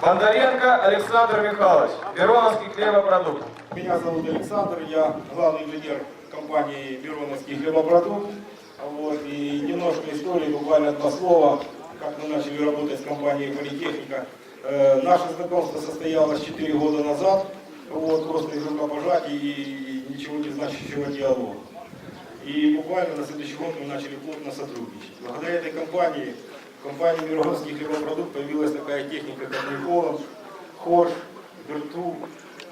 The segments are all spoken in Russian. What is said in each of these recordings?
Бондаренко Александр Михайлович, Мироновский хлебопродукт. Меня зовут Александр, я главный инженер компании Мироновский хлебопродукт. Вот, и немножко истории, буквально два слова, как мы начали работать с компанией Политехника. Э, наше знакомство состоялось 4 года назад, вот, просто из рукопожатий и ничего не значащего диалога. И буквально на следующий год мы начали плотно сотрудничать. Благодаря этой компании, в компании Мироновский хлебопродукт появилась такая техника, как Николан, Хорш, Верту,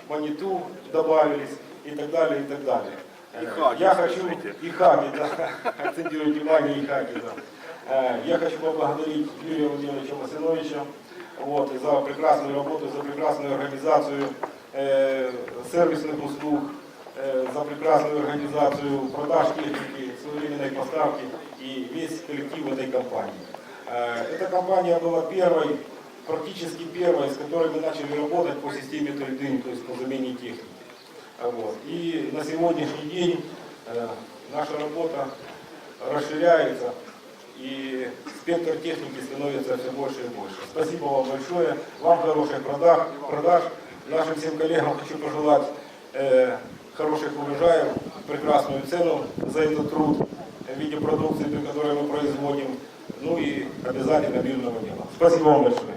Маниту добавились и так далее, и так далее. Э, Я хочу, и Хаги, да, акцентирую внимание, и Хаги, да. Э, Я хочу поблагодарить Юрия Владимировича Масиновича вот, и за прекрасную работу, за прекрасную организацию э, сервисных услуг, э, за прекрасную организацию продаж техники, своевременной поставки и весь коллектив этой компании. Э, Эта компания была первой, практически первой, с которой мы начали работать по системе трейдинг, то есть по замене техники. А Вот. И на сегодняшний день э, наша работа расширяется, и спектр техники становится все больше и больше. Спасибо вам большое, вам хороших продаж, продаж. нашим всем коллегам хочу пожелать э, хороших урожаев, прекрасную цену за этот труд в виде продукции, которую мы производим, ну и обязательно мирного неба. Спасибо вам большое.